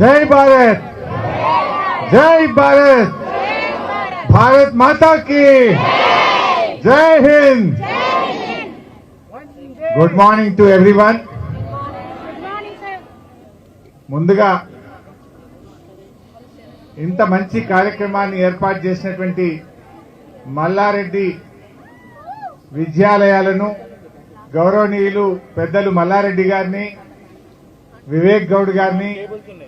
జై భారత్! జై భారత్! భారత్ మాతా కి జై Hind! Good morning to everyone. ముందుగా ఇంత మంచి కార్యక్రమాన్ని ఏర్పాటు చేసినటువంటి మల్లారెడ్డి విద్యాలయాలను గౌరవనీయులు పెద్దలు మల్లారెడ్డి గారిని వివేక్ గౌడ్ గారిని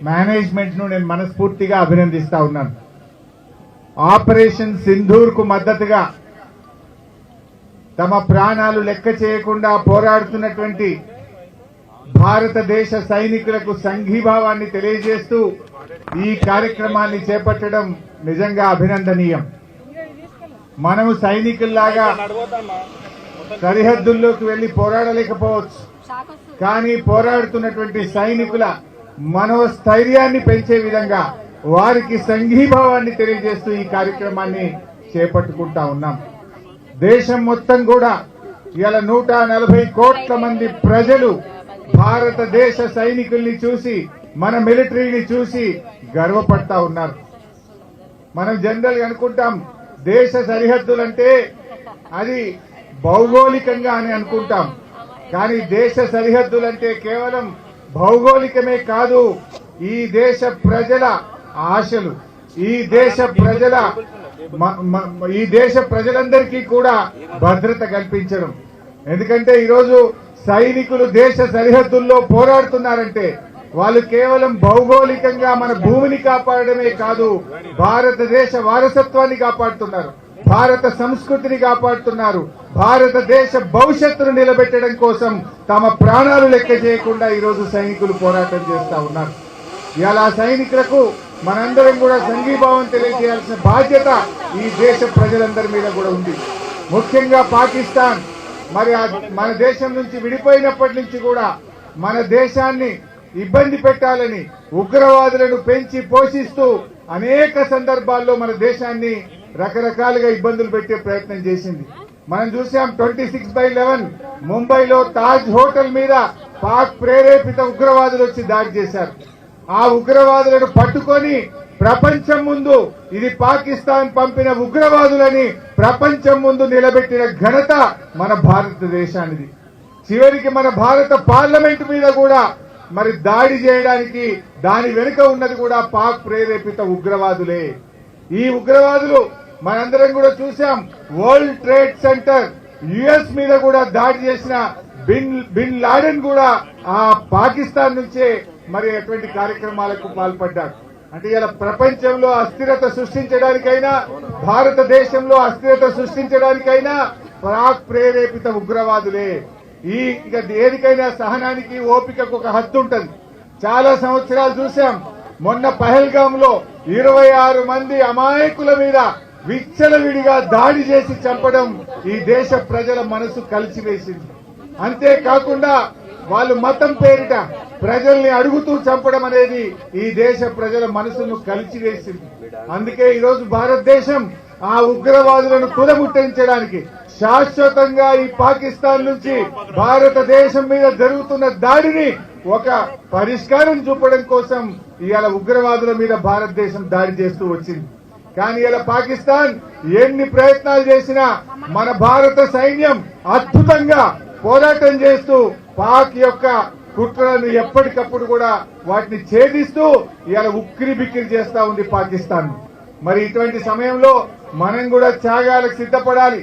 మేనేజ్మెంట్ను నేను మనస్ఫూర్తిగా అభినందిస్తా ఉన్నాను. ఆపరేషన్ సింధూర్కు మద్దతుగా తమ ప్రాణాలు లెక్క చేయకుండా పోరాడుతున్నటువంటి భారతదేశ సైనికులకు సంఘీభావాన్ని తెలియజేస్తూ ఈ కార్యక్రమాన్ని చేపట్టడం నిజంగా అభినందనీయం. మనము సైనికుల్లాగా సరిహద్దుల్లోకి వెళ్ళి పోరాడలేకపోవచ్చు. కానీ పోరాడుతున్నటువంటి సైనికుల మనోస్థైర్యాన్ని పెంచే విధంగా వారికి సంఘీభావాన్ని తెలియజేస్తూ ఈ కార్యక్రమాన్ని చేపట్టుకుంటా ఉన్నాం. దేశం మొత్తం కూడా ఇలా నూట నలభై కోట్ల మంది ప్రజలు భారతదేశ సైనికుల్ని చూసి మన మిలిటరీని చూసి గర్వపడతా ఉన్నారు. మనం జనరల్ అనుకుంటాం దేశ సరిహద్దులంటే అది భౌగోళికంగా అని అనుకుంటాం. కానీ దేశ సరిహద్దులంటే కేవలం భౌగోళికమే కాదు ఈ దేశ ప్రజల ఆశలు ఈ దేశ ప్రజల మ- మ- ఈ దేశ ప్రజలందరికీ కూడా భద్రత కల్పించడం. ఎందుకంటే ఈరోజు సైనికులు దేశ సరిహద్దుల్లో పోరాడుతున్నారంటే వాళ్ళు కేవలం భౌగోళికంగా మన భూమిని కాపాడమే కాదు భారతదేశ వారసత్వాన్ని కాపాడుతున్నారు. భారత సంస్కృతిని కాపాడుతున్నారు. భారతదేశ భవిష్యత్తును నిలబెట్టడం కోసం తమ ప్రాణాలు లెక్క చేయకుండా ఈరోజు సైనికులు పోరాటం చేస్తూ ఉన్నారు. ఇలా సైనికులకు మనందరం కూడా సంఘీభావం తెలియజేయాల్సిన బాధ్యత ఈ దేశ ప్రజలందరి మీద కూడా ఉంది. ముఖ్యంగా పాకిస్తాన్ మరి మన దేశం నుంచి విడిపోయినప్పటి నుంచి కూడా మన దేశాన్ని ఇబ్బంది పెట్టాలని ఉగ్రవాదులను పెంచి పోషిస్తూ అనేక సందర్భాల్లో మన దేశాన్ని రకరకాలుగా ఇబ్బందులు పెట్టే ప్రయత్నం చేసింది. మనం చూసాం ట్వంటీ సిక్స్ బై లెవెన్. ముంబైలో తాజ్ హోటల్ మీద పాక్ ప్రేరేపిత ఉగ్రవాదులు వచ్చి దాడి చేశారు. ఆ ఉగ్రవాదులను పట్టుకొని ప్రపంచం ముందు ఇది పాకిస్తాన్ పంపిన ఉగ్రవాదులని ప్రపంచం ముందు నిలబెట్టిన ఘనత మన భారతదేశానిది. చివరికి మన భారత పార్లమెంట్ మీద కూడా మరి దాడి చేయడానికి దాని వెనుక ఉన్నది కూడా పాక్ ప్రేరేపిత ఉగ్రవాదులే. ఈ ఉగ్రవాదులు మనందరం కూడా చూసాం వరల్డ్ ట్రేడ్ సెంటర్ యుఎస్ మీద కూడా దాడి చేసిన బిన్ బిన్ లాడెన్ కూడా ఆ పాకిస్తాన్ నుంచే మరి అటువంటి కార్యక్రమాలకు పాల్పడ్డారు. అంటే ఇలా ప్రపంచంలో అస్థిరత సృష్టించడానికైనా భారతదేశంలో అస్థిరత సృష్టించడానికైనా పాక్ ప్రేరేపిత ఉగ్రవాదులే. ఈ ఇక దేనికైనా సహనానికి ఓపికకు ఒక హద్దు ఉంటుంది. చాలా సంవత్సరాలు చూసాం మొన్న పహల్గామ్లో ఇరవై ఆరు మంది అమాయకుల మీద విచ్చలవిడిగా దాడి చేసి చంపడం ఈ దేశ ప్రజల మనసు కలిసివేసింది. అంతేకాకుండా వాళ్ళు మతం పేరిట ప్రజల్ని అడుగుతూ చంపడం అనేది ఈ దేశ ప్రజల మనసును కలిసివేసింది. అందుకే ఈరోజు భారతదేశం ఆ ఉగ్రవాదులను కుదముట్టించడానికి శాశ్వతంగా ఈ పాకిస్తాన్ నుంచి భారతదేశం మీద జరుగుతున్న దాడిని ఒక పరిష్కారం చూపడం కోసం ఇవాళ ఉగ్రవాదుల మీద భారతదేశం దాడి చేస్తూ వచ్చింది. కానీ ఇలా పాకిస్తాన్ ఎన్ని ప్రయత్నాలు చేసినా మన భారత సైన్యం అద్భుతంగా పోరాటం చేస్తూ పాక్ యొక్క కుట్రలను ఎప్పటికప్పుడు కూడా వాటిని ఛేదిస్తూ ఇలా ఉక్కిరి బిక్కిరి చేస్తా ఉంది పాకిస్తాన్. మరి ఇటువంటి సమయంలో మనం కూడా త్యాగాలకు సిద్ధపడాలి.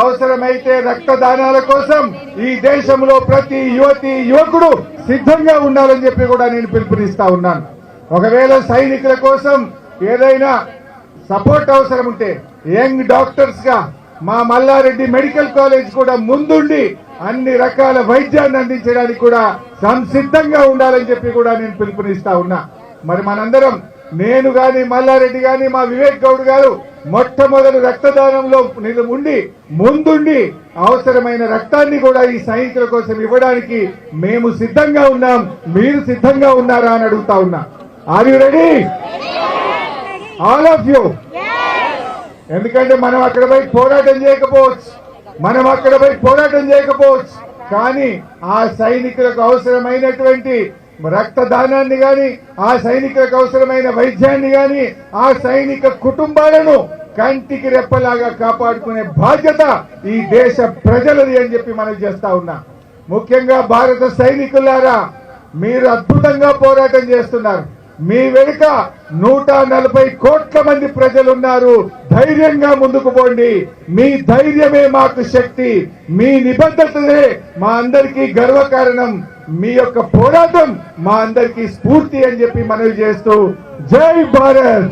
అవసరమైతే రక్తదానాల కోసం ఈ దేశంలో ప్రతి యువతి యువకుడు సిద్ధంగా ఉండాలని చెప్పి కూడా నేను పిలుపునిస్తా ఉన్నాను. ఒకవేళ సైనికుల కోసం ఏదైనా సపోర్ట్ అవసరం ఉంటే యంగ్ డాక్టర్స్గా మా మల్లారెడ్డి మెడికల్ కాలేజ్ కూడా ముందుండి అన్ని రకాల వైద్యాన్ని అందించడానికి కూడా సంసిద్ధంగా ఉండాలని చెప్పి కూడా నేను పిలుపునిస్తా ఉన్నా. మరి మనందరం నేను గాని మల్లారెడ్డి గాని మా వివేక్ గౌడ్ గారు మొట్టమొదటి రక్తదానంలో ఉండి ముందుండి అవసరమైన రక్తాన్ని కూడా ఈ సైనికుల కోసం ఇవ్వడానికి మేము సిద్ధంగా ఉన్నాం. మీరు సిద్ధంగా ఉన్నారా అని అడుగుతా ఉన్నా. Are you ready all of you ఎందుకంటే మనం అక్కడ పోయి పోరాటం చేయకపోవచ్చు. మనం అక్కడ పోయి పోరాటం చేయకపోవచ్చు. కానీ ఆ సైనికులకు అవసరమైనటువంటి రక్తదానాన్ని గాని ఆ సైనికులకు అవసరమైన వైద్యాన్ని గాని ఆ సైనిక కుటుంబాలను కంటికి రెప్పలాగా కాపాడుకునే బాధ్యత ఈ దేశ ప్రజలది అని చెప్పి మనం చేస్తా ఉన్నా. ముఖ్యంగా భారత సైనికులారా మీరు అద్భుతంగా పోరాటం చేస్తున్నారు. మీ వెనుక నూట నలభై కోట్ల మంది ప్రజలున్నారు. ధైర్యంగా ముందుకు పోండి. మీ ధైర్యమే మాకు శక్తి. మీ నిబద్ధతలే మా అందరికీ గర్వకారణం. మీ యొక్క పోరాటం మా అందరికీ స్ఫూర్తి అని చెప్పి మనవి చేస్తూ జై భారత్!